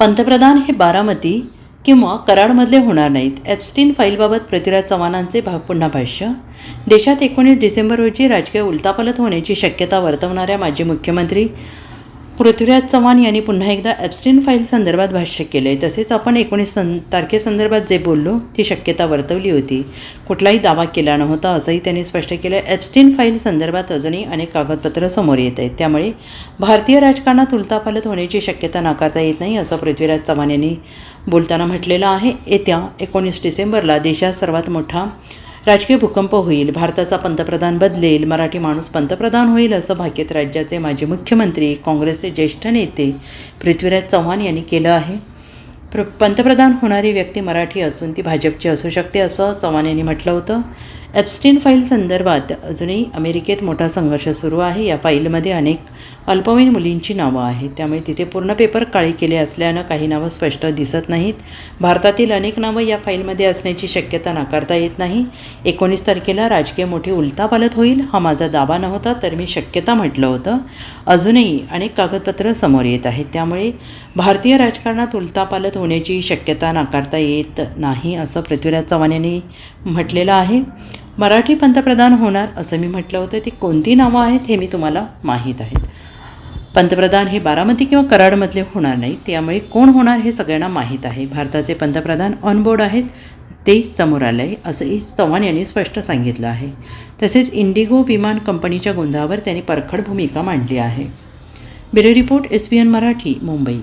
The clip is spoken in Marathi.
पंतप्रधान हे बारामती किंवा कराडमधले होणार नाहीत. ॲप्स्टीन फाईलबाबत पृथ्वीराज चव्हाणांचे भा पुन्हा भाष्य. देशात एकोणीस डिसेंबर रोजी राजकीय उलतापालत होण्याची शक्यता वर्तवणाऱ्या माजी मुख्यमंत्री पृथ्वीराज चव्हाण यांनी पुन्हा एकदा ॲबस्टिन फाईल संदर्भात भाष्य केले तसेच आपण एकोणीस सं तारखेसंदर्भात जे बोललो ती शक्यता वर्तवली होती. कुठलाही दावा केला नव्हता असंही त्यांनी स्पष्ट केलं ॲबस्टिन फाईल संदर्भात अजूनही अनेक कागदपत्रं समोर येत आहेत. त्यामुळे भारतीय राजकारणात उलतापालत होण्याची शक्यता नाकारता येत नाही असं पृथ्वीराज चव्हाण यांनी बोलताना म्हटलेलं आहे. येत्या एकोणीस डिसेंबरला देशात सर्वात मोठा राजकीय भूकंप होईल भारताचा पंतप्रधान बदलेल मराठी माणूस पंतप्रधान होईल असं भाकीत राज्याचे माजी मुख्यमंत्री काँग्रेसचे ज्येष्ठ नेते पृथ्वीराज चव्हाण यांनी केलं आहे. प्र पंतप्रधान होणारी व्यक्ती मराठी असून ती भाजपची असू शकते असं चव्हाण यांनी म्हटलं होतं. एप्स्टीन फाईल संदर्भात अजूनही अमेरिकेत मोठा संघर्ष सुरू आहे. या फाईलमध्ये अनेक अल्पवयीन मुलींची नावं आहेत. त्यामुळे तिथे पूर्ण पेपर काळी केले असल्यानं काही नावं स्पष्ट दिसत नाहीत. भारतातील अनेक नावं या फाईलमध्ये असण्याची शक्यता नाकारता येत नाही. एकोणीस तारखेला राजकीय मोठी उलतापालत होईल. हा माझा दावा नव्हता तर मी शक्यता म्हटलं होतं. अजूनही अनेक कागदपत्रं समोर येत आहेत. त्यामुळे भारतीय राजकारणात उलतापालत होण्याची शक्यता नाकारता येत नाही असं पृथ्वीराज चव्हाण यांनी म्हटलेलं आहे. मराठी पंतप्रधान होणार असं मी म्हटलं होतं. ती कोणती नावं आहेत हे मी तुम्हाला माहीत आहेत पंतप्रधान हे बारामती किंवा कराडमधले होणार नाही. त्यामुळे कोण होणार हे सगळ्यांना माहीत आहे. भारताचे पंतप्रधान ऑनबोर्ड आहेत. ते समोर आलं आहे असंही चव्हाण यांनी स्पष्ट सांगितलं आहे. तसेच इंडिगो विमान कंपनीच्या गोंधळावर त्यांनी परखड भूमिका मांडली आहे. Bureau report S B N Marathi Mumbai.